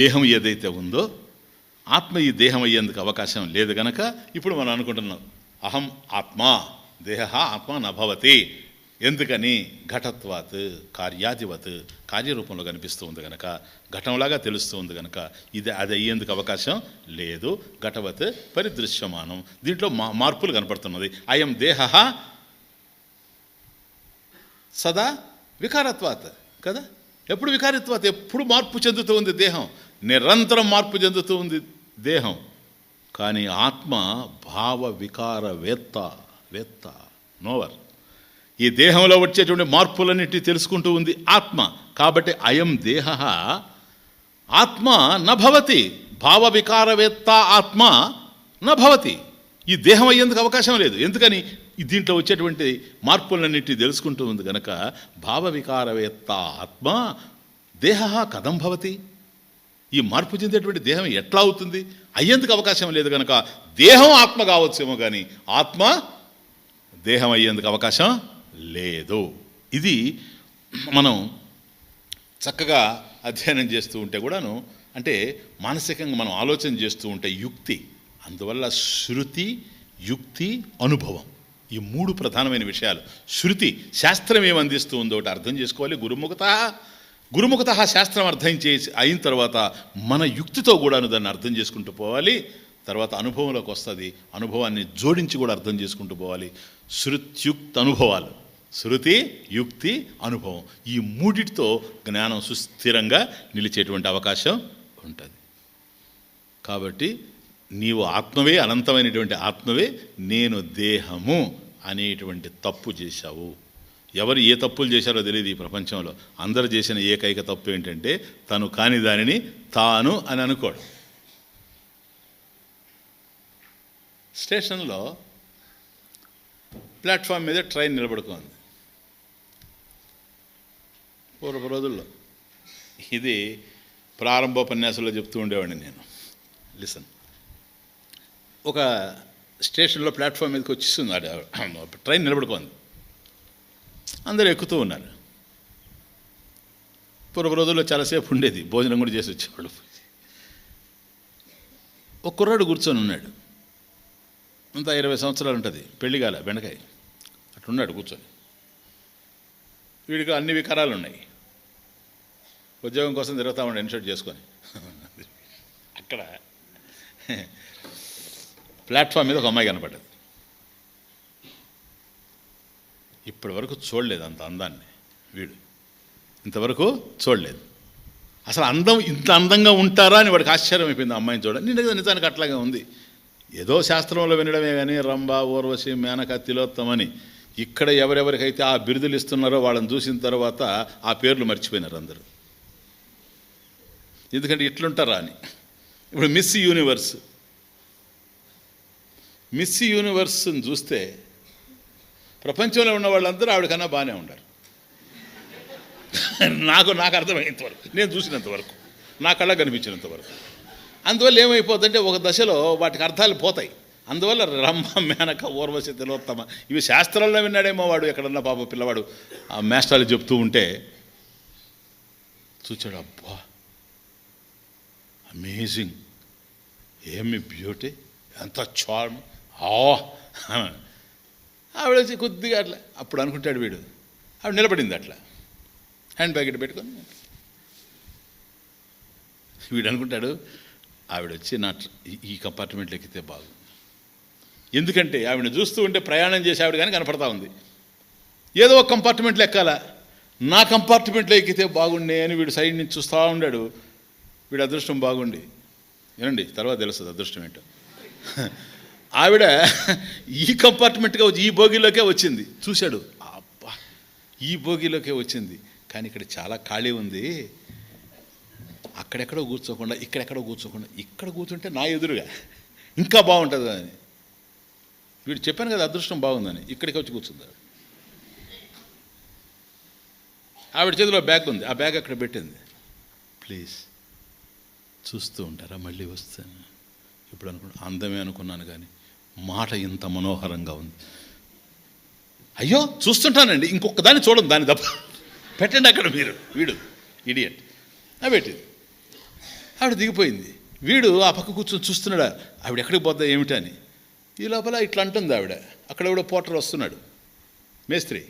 దేహం ఏదైతే ఉందో ఆత్మ ఈ దేహం అయ్యేందుకు అవకాశం లేదు గనక ఇప్పుడు మనం అనుకుంటున్నాం అహం ఆత్మ దేహ ఆత్మ నభవతి ఎందుకని? ఘటత్వాత్ కార్యాధివత్ కార్యరూపంలో కనిపిస్తూ ఉంది గనక ఘటంలాగా తెలుస్తూ ఉంది గనక ఇది అది అయ్యేందుకు అవకాశం లేదు. ఘటవత్ పరిదృశ్యమానం. దీంట్లో మా మార్పులు కనపడుతున్నది. అయం దేహ సదా వికారత్వాత్ కదా? ఎప్పుడు వికారత్వాత్? ఎప్పుడు మార్పు చెందుతూ ఉంది దేహం? నిరంతరం మార్పు చెందుతూ ఉంది దేహం. కానీ ఆత్మ భావ వికార వేత్త వేత్త నోవర్. ఈ దేహంలో వచ్చేటువంటి మార్పులన్నిటి తెలుసుకుంటూ ఉంది ఆత్మ. కాబట్టి అయం దేహ. ఆత్మ నభవతి భావ వికారవేత్త ఆత్మ నభవతి ఈ దేహం అయ్యేందుకు అవకాశం లేదు. ఎందుకని? దీంట్లో వచ్చేటువంటి మార్పులన్నిటి తెలుసుకుంటూ ఉంది కనుక భావ వికారవేత్త ఆత్మ దేహ కథం భవతి. ఈ మార్పు చెందేటువంటి దేహం ఎట్లా అవుతుంది? అయ్యేందుకు అవకాశం లేదు కనుక దేహం ఆత్మ కావచ్చేమో కానీ ఆత్మ దేహం అయ్యేందుకు అవకాశం లేదు. ఇది మనం చక్కగా అధ్యయనం చేస్తూ ఉంటే కూడాను అంటే మానసికంగా మనం ఆలోచన చేస్తూ ఉంటే యుక్తి అందువల్ల శృతి యుక్తి అనుభవం ఈ మూడు ప్రధానమైన విషయాలు. శృతి శాస్త్రం ఏమందిస్తూ ఉందో ఒకటి అర్థం చేసుకోవాలి. గురుముఖత గురుముఖత శాస్త్రం అర్థం చేసి అయిన తర్వాత మన యుక్తితో కూడాను దాన్ని అర్థం చేసుకుంటూ పోవాలి. తర్వాత అనుభవంలోకి వస్తుంది. అనుభవాన్ని జోడించి కూడా అర్థం చేసుకుంటూ పోవాలి. శృత్యుక్త అనుభవాలు. శృతి యుక్తి అనుభవం. ఈ మూడిటితో జ్ఞానం సుస్థిరంగా నిలిచేటువంటి అవకాశం ఉంటుంది. కాబట్టి నీవు ఆత్మవే అనంతమైనటువంటి ఆత్మవే నేను దేహము అనేటువంటి తప్పు చేశావు. ఎవరు ఏ తప్పులు చేశారో తెలియదు ఈ ప్రపంచంలో. అందరు చేసిన ఏకైక తప్పు ఏంటంటే తను కాని దానిని తాను అని అనుకోడు. స్టేషన్లో ప్లాట్ఫామ్ మీద ట్రైన్ నిలబడుకుంది పూర్వపు రోజుల్లో. ఇది ప్రారంభోపన్యాసంలో చెప్తూ ఉండేవాడిని నేను. లిసన్ ఒక స్టేషన్లో ప్లాట్ఫామ్ మీదకి వచ్చిస్తుంది. ట్రైన్ నిలబడుకుంది అందరూ ఎక్కుతూ ఉన్నారు. పూర్వ రోజుల్లో చాలాసేపు ఉండేది భోజనం కూడా చేసి వచ్చేవాళ్ళు. ఒక కుర్రాడు కూర్చొని ఉన్నాడు. అంతా ఇరవై సంవత్సరాలు ఉంటుంది పెళ్ళి కాల బెండకాయ. అట్లున్నాడు కూర్చొని. వీడికి అన్ని వికారాలు ఉన్నాయి. ఉద్యోగం కోసం తిరుగుతా ఉండే ఇన్షర్ట్ చేసుకొని. అక్కడ ప్లాట్ఫామ్ మీద ఒక అమ్మాయి కనపడ్డది. ఇప్పటి వరకు చూడలేదు అంత అందాన్ని వీడు. ఇంతవరకు చూడలేదు. అసలు అందం ఇంత అందంగా ఉంటారా అని వాడికి ఆశ్చర్యం అయిపోయింది అమ్మాయిని చూడ నిజంగా నిజానికి అట్లాగే ఉంది. ఏదో శాస్త్రంలో వినడమే కానీ రంభ ఊర్వశి మేనక తిలోత్తమని ఇక్కడ ఎవరెవరికైతే ఆ బిరుదులు ఇస్తున్నారో వాళ్ళని చూసిన తర్వాత ఆ పేర్లు మర్చిపోయినారు అందరూ. ఎందుకంటే ఇట్లుంటారా అని. ఇప్పుడు మిస్ యూనివర్స్. మిస్ యూనివర్స్ని చూస్తే ప్రపంచంలో ఉన్న వాళ్ళందరూ ఆవిడకన్నా బాగానే ఉంటారు నాకు నాకు అర్థమైనంతవరకు నేను చూసినంతవరకు నా కళ్ళ కనిపించినంత వరకు. అందువల్ల ఏమైపోతుందంటే ఒక దశలో వాటికి అర్థాలు పోతాయి. అందువల్ల రమ్మ మేనక ఊర్వశి తిలోత్తమ ఇవి శాస్త్రంలో విన్నాడేమో వాడు ఎక్కడన్నా పాప పిల్లవాడు ఆ మేస్టాలు చెప్తూ ఉంటే చూచాడు అబ్బా! అమేజింగ్! ఏమి బ్యూటీ! ఎంత చార్మ్! ఆ ఆవిడ వచ్చి కొద్దిగా అట్లా అప్పుడు అనుకుంటాడు వీడు. ఆవిడ నిలబడింది అట్లా. హ్యాండ్ బ్యాగ్ పెట్టుకొని. వీడు అనుకుంటాడు ఆవిడ వచ్చి నా ఈ- ఈ కంపార్ట్మెంట్లో ఎక్కితే బాగు. ఎందుకంటే ఆవిడని చూస్తూ ఉంటే ప్రయాణం చేసి ఆవిడ కానీ కనపడతా ఉంది. ఏదో ఒక కంపార్ట్మెంట్లో ఎక్కాలా నా కంపార్ట్మెంట్లో ఎక్కితే బాగుండే అని వీడు సైడ్ నుంచి చూస్తూ ఉన్నాడు వీడు అదృష్టం బాగుండి. వినండి తర్వాత తెలుస్తుంది అదృష్టం ఏంటో. ఆవిడ ఈ కంపార్ట్మెంట్గా వచ్చి ఈ బోగిలోకే వచ్చింది. చూశాడు. అబ్బా ఈ బోగిలోకే వచ్చింది. కానీ ఇక్కడ చాలా ఖాళీ ఉంది. అక్కడెక్కడో కూర్చోకుండా ఇక్కడెక్కడో కూర్చోకుండా ఇక్కడ కూర్చుంటే నా ఎదురుగా ఇంకా బాగుంటుంది అని వీడు చెప్పాను కదా అదృష్టం బాగుందని. ఇక్కడికి వచ్చి కూర్చుంది ఆవిడ. చేతిలో బ్యాగ్ ఉంది. ఆ బ్యాగ్ అక్కడ పెట్టింది. ప్లీజ్ చూస్తూ ఉంటారా? మళ్ళీ వస్తాను. ఇప్పుడు అనుకున్నా అందమే అనుకున్నాను కానీ. మాట ఇంత మనోహరంగా ఉంది. అయ్యో చూస్తుంటానండి ఇంకొక దాన్ని చూడండి దాన్ని తప్ప. పెట్టండి అక్కడ మీరు. వీడు ఇడియట్ ఆ పెట్టింది. ఆవిడ దిగిపోయింది. వీడు ఆ పక్క కూర్చొని చూస్తున్నాడు ఆవిడ ఎక్కడికి పోద్దా ఏమిటని ఈ లోపల ఇట్లా అంటుంది ఆవిడ. అక్కడ కూడా పోటర్ వస్తున్నాడు. మేస్త్రి.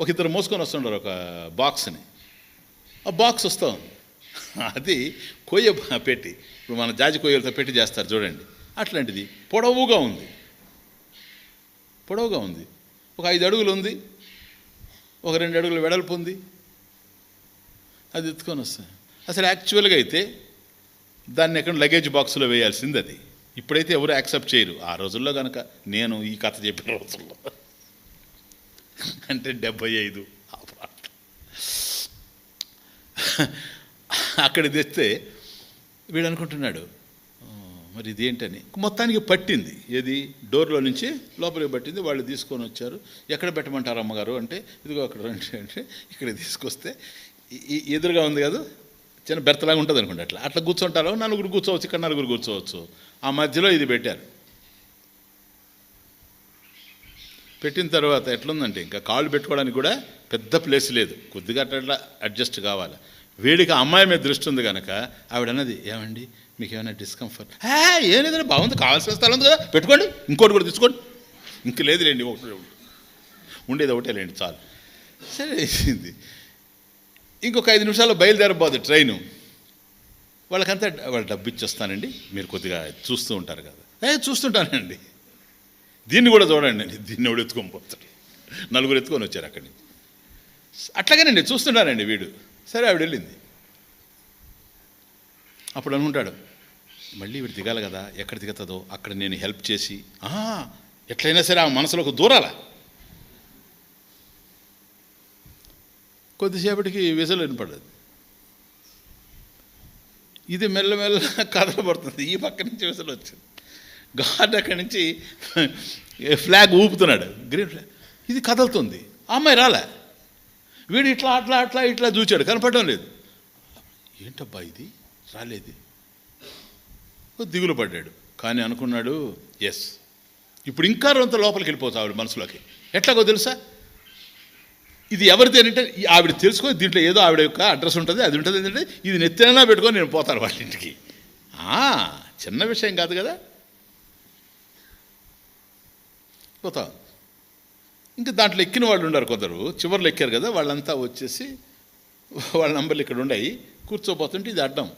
ఒక ఇద్దరు మోసుకొని వస్తున్నారు ఒక బాక్స్ని. ఆ బాక్స్ వస్తాం అది కొయ్య పెట్టి. ఇప్పుడు మన జాజి కొయ్యలతో పెట్టి చేస్తారు చూడండి. అట్లాంటిది. పొడవుగా ఉంది. పొడవుగా ఉంది. ఒక ఐదు అడుగులు ఉంది. ఒక రెండు అడుగులు వెడల్పు ఉంది. అది ఎత్తుకొని వస్తాను అసలు యాక్చువల్గా అయితే దాన్ని ఎక్కడ లగేజ్ బాక్స్లో వేయాల్సింది అది. ఇప్పుడైతే ఎవరు యాక్సెప్ట్ చేయరు. ఆ రోజుల్లో కనుక నేను ఈ కథ చెప్పిన రోజుల్లో. అంటే డెబ్బై ఐదు. ఆ ప్రాంతం. అక్కడ తెస్తే వీడు అనుకుంటున్నాడు మరి ఇదేంటని. మొత్తానికి పట్టింది. ఏది? డోర్లో నుంచి లోపలికి పట్టింది. వాళ్ళు తీసుకొని వచ్చారు. ఎక్కడ పెట్టమంటారు అమ్మగారు? అంటే ఇదిగో అక్కడ రండి అంటే ఇక్కడ తీసుకొస్తే ఎదురుగా ఉంది కదా? చిన్న బెర్తలాగా ఉంటుంది అనుకోండి అట్లా. అట్లా కూర్చుంటారు. నలుగురు కూర్చోవచ్చు ఇక్కడ నలుగురు కూర్చోవచ్చు. ఆ మధ్యలో ఇది పెట్టారు. పెట్టిన తర్వాత ఎట్లుందంటే ఇంకా కాళ్ళు పెట్టుకోవడానికి కూడా పెద్ద ప్లేస్ లేదు. కొద్దిగా అట్లా అడ్జస్ట్ కావాలి. వీడికి అమ్మాయి మీద దృష్టి ఉంది కనుక ఆవిడ అన్నది ఏమండి? మీకు ఏమైనా డిస్కంఫర్ట్ ఏం లేదండి బాగుంది కావాల్సిన స్థలం ఉంది కదా పెట్టుకోండి ఇంకోటి కూడా తీసుకోండి. ఇంక లేదులేండి ఒకటి ఉండేది ఒకటే లేండి చాలు. సరే వేసింది ఇంకొక ఐదు నిమిషాల్లో బయలుదేరబోదు ట్రైను. వాళ్ళకంతా వాళ్ళు డబ్బు ఇచ్చేస్తానండి. మీరు కొద్దిగా చూస్తూ ఉంటారు కదా. ఏ చూస్తుంటానండి. దీన్ని కూడా చూడండి అండి దీన్ని ఎవడు ఎత్తుకొని పోతాడు? నలుగురు ఎత్తుకొని వచ్చారు అక్కడి నుంచి. అట్లాగేనండి చూస్తున్నానండి వీడు. సరే ఆవిడ వెళ్ళింది. అప్పుడు అనుకుంటాడు మళ్ళీ వీడు దిగాలి కదా ఎక్కడ దిగుతుందో అక్కడ నేను హెల్ప్ చేసి "ఆ, ఎట్లయినా సరే ఆ మనసులోకి దూరాల? కొద్దిసేపటికి విజలు వినపడదు ఇది మెల్లమెల్ల కదలబడుతుంది ఈ పక్క నుంచి విసలు వచ్చింది. గాడ్ అక్కడి నుంచి ఫ్లాగ్ ఊపుతున్నాడు. Green flag. ఇది కదలుతుంది. అమ్మాయి రాలే. వీడు ఇట్లా అట్లా అట్లా ఇట్లా చూచాడు. కనపడడం లేదు. ఏంటబ్బా ఇది? రాలేదు. ఓ దిగులు పడ్డాడు. కానీ అనుకున్నాడు ఎస్ ఇప్పుడు ఇంకా రొంత లోపలికి వెళ్ళిపోతా ఆవిడ మనసులోకి. ఎట్లాగో తెలుసా? ఇది ఎవరిది అంటే ఆవిడ తెలుసుకొని దీంట్లో ఏదో ఆవిడ యొక్క అడ్రస్ ఉంటుంది అది ఉంటుంది ఏంటంటే ఇది నెత్తినైనా పెట్టుకొని నేను పోతాను వాళ్ళ ఇంటికి. చిన్న విషయం కాదు కదా? పోతా. ఇంకా దాంట్లో ఎక్కిన వాళ్ళు ఉన్నారు కొందరు. చివర్లో ఎక్కారు కదా వాళ్ళంతా వచ్చేసి వాళ్ళ నంబర్లు ఇక్కడ ఉన్నాయి కూర్చోపోతుంటే ఇది అడ్డం.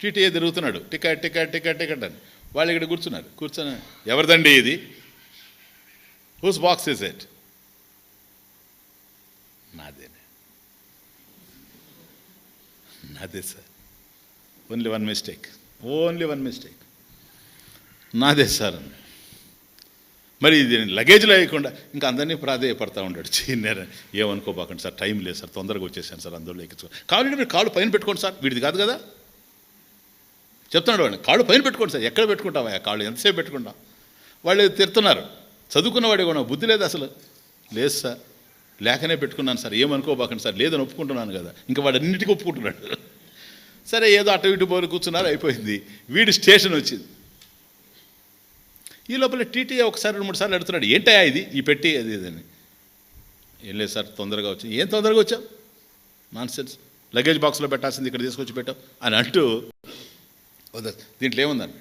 టీటీఏ తిరుగుతున్నాడు. టికెట్ టికెట్ టికెట్ టికెట్ అని వాళ్ళు ఇక్కడ కూర్చున్నారు. కూర్చొని ఎవరిదండి ఇది? హూస్ బాక్స్ ఇస్ ఇట్ నాదేనే నాదే sir only one mistake only one mistake నాదే సార్ అని మరి ఇది లగేజ్లో వేయకుండా ఇంకా అందరినీ ప్రాధేయపడతా ఉంటాడు చిన్న ఏమనుకోబాకండి సార్ టైం లేదు సార్ తొందరగా వచ్చేసాను సార్ అందులో ఎక్కించుకో. కావాలంటే మీరు కాళ్ళు పైన పెట్టుకోండి సార్ వీడిది కాదు కదా? చెప్తున్నాడు వాడిని కాళ్ళు పైన పెట్టుకోండి సార్ ఎక్కడ పెట్టుకుంటావా కాళ్ళు? ఎంతసేపు పెట్టుకుంటాం? వాళ్ళు తిడుతున్నారు. చదువుకున్నవాడే కూడా బుద్ధి లేదు అసలు? లేదు సార్ లేకనే పెట్టుకున్నాను సార్ ఏమనుకోబాకండి సార్ లేదని ఒప్పుకుంటున్నాను కదా. ఇంకా వాడు అన్నిటికీ ఒప్పుకుంటున్నాడు. సరే ఏదో అటు ఇటు పోరు కూర్చున్నారు అయిపోయింది. వీడి స్టేషన్ వచ్చింది. ఈ లోపల టీటీఏ ఒకసారి రెండు మూడు సార్లు అడుగుతున్నాడు ఏంటయా ఇది? ఈ పెట్టి అది ఇదని ఏం లేదు సార్ తొందరగా వచ్చి. ఏం తొందరగా వచ్చావు? నాన్ సెన్స్ లగేజ్ బాక్స్లో పెట్టాల్సింది ఇక్కడ తీసుకొచ్చి పెట్టావు. అని అంటూ దీంట్లో ఏముందని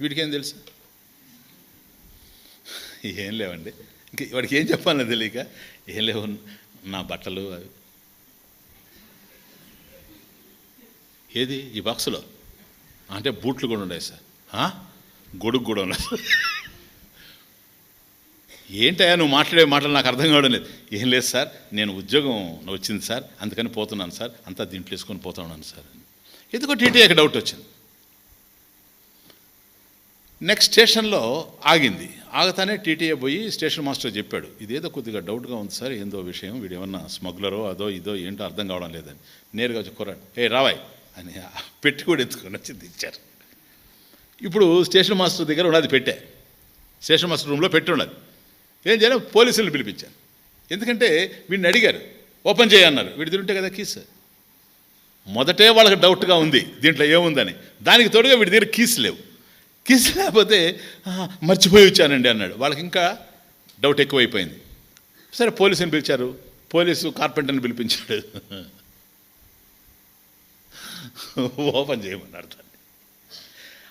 వీడికేం తెలుసు? ఏం లేవండి. ఇంక వాడికి ఏం చెప్పాలని తెలియక ఏం లేవు. నా బట్టలు అవి. ఏది? ఈ బాక్సులో? అంటే బూట్లు కూడా ఉన్నాయి సార్. గొడుగు కూడా ఉన్నాయి ఏంటయ్యా నువ్వు మాట్లాడే మాటలు నాకు అర్థం కావడం లేదు. ఏం లేదు సార్ నేను ఉద్యోగం వచ్చింది సార్ అందుకని పోతున్నాను సార్ అంతా దీంట్లో వేసుకొని పోతున్నాను సార్ ఎందుకో టీటీఏకి డౌట్ వచ్చింది. నెక్స్ట్ స్టేషన్లో ఆగింది. ఆగతానే టీటీఏ పోయి స్టేషన్ మాస్టర్ చెప్పాడు ఇదేదో కొద్దిగా డౌట్గా ఉంది సార్ ఏందో విషయం వీడు ఏమన్నా స్మగ్లరో అదో ఇదో ఏంటో అర్థం కావడం లేదని. నేరుగా వచ్చి కూరాడు ఏ రావాయ్ అని పెట్టి కూడా ఎత్తుకొని వచ్చి దించారు. ఇప్పుడు స్టేషన్ మాస్టర్ దగ్గర ఉన్నది పెట్టే. స్టేషన్ మాస్టర్ రూమ్లో పెట్టి ఉన్నది. ఏం చేయాలి పోలీసులను పిలిపించారు ఎందుకంటే వీడిని అడిగారు ఓపెన్ చేయన్నారు వీడి తిరుంటే కదా కీస్. మొదటే వాళ్ళకి డౌట్గా ఉంది దీంట్లో ఏముందని. దానికి తోడుగా వీడి దగ్గర కీస్ లేవు. కీస్ లేకపోతే మర్చిపోయి వచ్చానండి అన్నాడు. వాళ్ళకి ఇంకా డౌట్ ఎక్కువైపోయింది. సరే పోలీసుని పిలిచారు. పోలీసు కార్పెంటర్ని పిలిపించాడు. ఓపెన్ చేయమన్నాడు దాన్ని.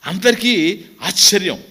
అందరికీ ఆశ్చర్యం.